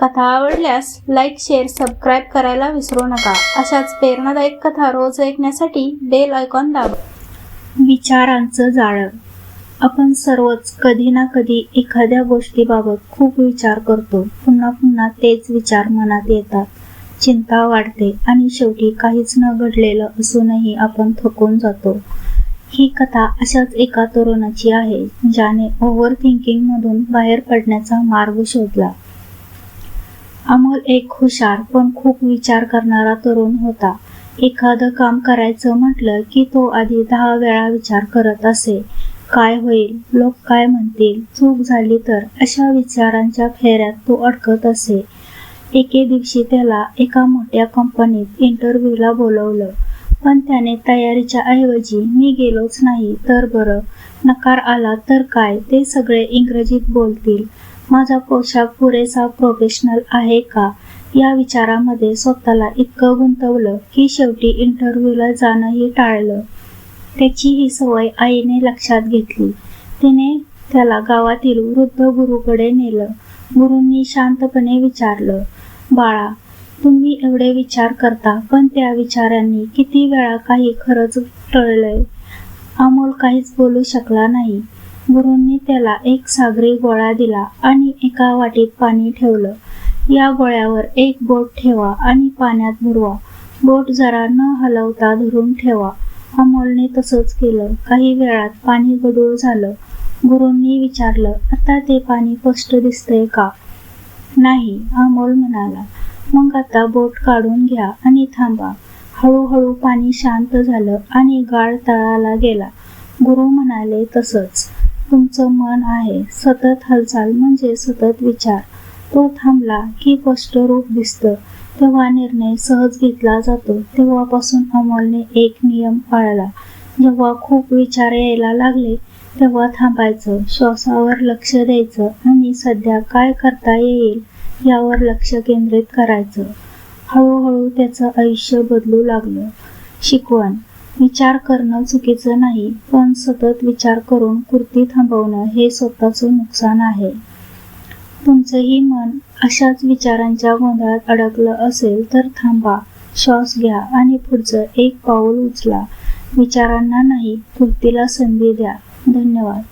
कथा आवडल्यास like share subscribe करायला विसरू नका. अशाच प्रेरणादायक कथा रोज ऐकण्यासाठी बेल आयकॉन दाबा. विचारांचं जाळं. आपण सर्वच कधी ना कधी एखाद्या गोष्टीबाबत खूप विचार करतो. पुन्हा पुन्हा तेच विचार मनात येतात. चिंता वाढते आणि शेवटी काहीच न घडलेलं असूनही आपण थकून जातो. ही कथा अशाच एका तरुणाची आहे ज्याने ओव्हर थिंकिंग मधून बाहेर पडण्याचा मार्ग शोधला. अमोल एक हुशार पण खूप विचार करणारा तरुण होता. एखादं काम करायचं म्हटलं की तो आधी दहा वेळा विचार करत असे. काय होईल? लोक काय म्हणतील? चूक झाली तर? अशा विचारांच्या फेऱ्यात तो अडकत असे. एके दिवशी त्याला एका मोठ्या कंपनीत इंटरव्ह्यूला बोलवलं. पण त्याने तयारीच्या ऐवजी मी गेलोच नाही तर बरं. नकार आला तर काय? ते सगळे इंग्रजीत बोलतील. माझा पोशाख पुरेसा प्रोफेशनल आहे का? या विचारामध्ये स्वतःला इतकं गुंतवलं की शेवटी इंटरव्ह्यूला जाणंही टाळलं. त्याची ही सवय आईने लक्षात घेतली. तिने त्याला गावातील वृद्ध गुरुकडे नेलं. गुरूंनी शांतपणे विचारलं बाळा तुम्ही एवढे विचार करता पण त्या विचारांनी किती वेळा काही खरंच टळलंय? अमोल काहीच बोलू शकला नाही. गुरूंनी त्याला एक सागरी गोळा दिला आणि एका वाटीत पाणी ठेवलं. या गोळ्यावर एक बोट ठेवा आणि पाण्यात बुडवा. बोट जरा न हलवता धरून ठेवा. अमोलने तसंच केलं. काही वेळात पाणी गडूळ झालं. गुरूंनी विचारलं आता ते पाणी स्पष्ट दिसतंय का? नाही अमोल म्हणाला. मग आता बोट काढून घ्या आणि थांबा. हळूहळू पाणी शांत झालं आणि गाळ तळाला गेला. गुरु म्हणाले तसंच. तुमचं मन आहे. सतत हालचाल म्हणजे सतत विचार. तो थांबला की स्पष्ट रूप दिसतं. तेव्हा निर्णय सहज घेतला जातो. तेव्हापासून अमोलने एक नियम पाळला. जेव्हा खूप विचार यायला लागले तेव्हा थांबायचं. श्वासावर लक्ष द्यायचं आणि सध्या काय करता येईल यावर लक्ष केंद्रित करायचं. हळूहळू त्याचं आयुष्य बदलू लागलं. शिकवण. विचार करणं चुकीचं नाही पण सतत विचार करून कृती थांबवणं हे स्वतःचं नुकसान आहे. तुमचंही मन अशाच विचारांच्या गोंधळात अडकलं असेल तर थांबा श्वास घ्या आणि पुढचं एक पाऊल उचला. विचारांना नाही कृतीला संधी द्या. धन्यवाद.